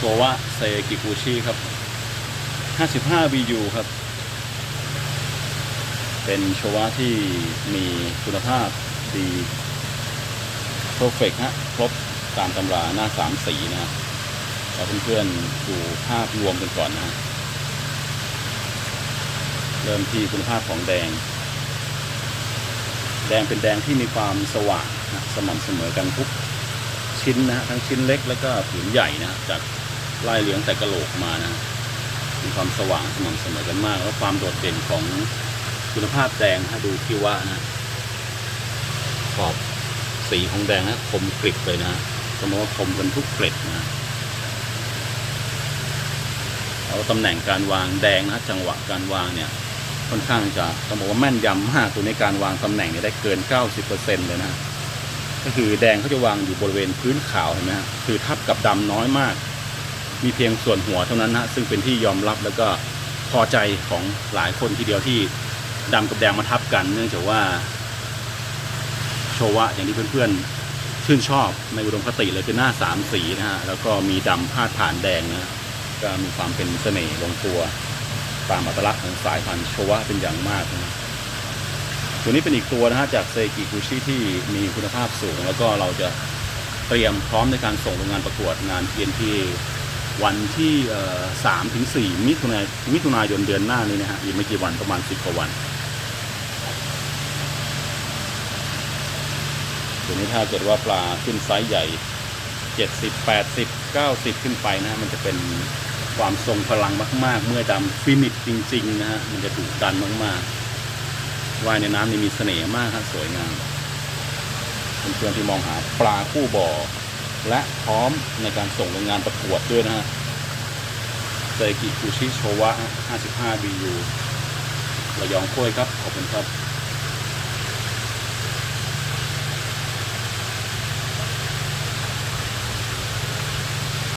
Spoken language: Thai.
โชวะเซกิกุชิครับ 55 BU ครับ เป็นโชวะที่มีคุณภาพดีเพอร์เฟกฮะครบตามตำราหน้าสามสีนะฮะแล้วเพื่อนๆดูภาพรวมกันก่อนนะฮะเริ่มที่คุณภาพของแดง แดงเป็นแดงที่มีความสว่างนะสม่ำเสมอกันทุกชิ้นนะฮะทั้งชิ้นเล็กแล้วก็ผืนใหญ่นะจาก ไล่เลี้ยงแต่กระโหลกมานะ มีความสว่างสม่ำเสมอกันมาก แล้วความโดดเด่นของคุณภาพแดงฮะดูที่ว่านะ ขอบสีของแดงนะคมกริบเลยนะสมมติว่าคมกันทุกเกล็ดนะแล้วตำแหน่งการวางแดงนะจังหวะการวางเนี่ยค่อนข้างจะต้องบอกว่าแม่นยำมากตัวในการวางตำแหน่งเนี่ยได้เกิน 90%เลยนะ ก็คือแดงเขาจะวางอยู่บริเวณพื้นขาวเห็นไหมฮะคือทับกับดำน้อยมาก มีเพียงส่วนหัวเท่านั้นนะซึ่งเป็นที่ยอมรับแล้วก็พอใจของหลายคนทีเดียวที่ดำกับแดงมาทับกัน เนื่องจากว่าโชวะอย่างที่เพื่อนๆชื่นชอบในอุดมคติเลยคือหน้าสามสีนะฮะแล้วก็มีดำพาดผ่านแดงนะฮะก็มีความเป็นเสน่ห์ลงตัวตามอัตลักษณ์ของสายพันธุ์โชวะเป็นอย่างมากนะตัวนี้เป็นอีกตัวนะฮะจากเซกิกุชิที่มีคุณภาพสูง แล้วก็เราจะเตรียมพร้อมในการส่งโรงงานประกวดงาน TNT วันที่สามถึงสี่มิถุนายมิถุนายนเดือนหน้านี้นะฮะอีกไม่กี่วันประมาณสิบกว่าวันตัวนี้ถ้าเกิดว่าปลาขึ้นไซส์ใหญ่70 80 90ขึ้นไปนะฮะมันจะเป็นความทรงพลังมาก ๆ เมื่อดำฟินิชจริง ๆ นะฮะมันจะดุดันมากๆว่ายในน้ำนี่มีเสน่ห์มากครับสวยงามเพื่อนๆที่มองหาปลาคู่บ่อ และพร้อมในการส่งโรงงานประกวดด้วยนะฮะเซกิคุชิโชวะ 55 BU ระยองค้ยครับ ขอบคุณครับ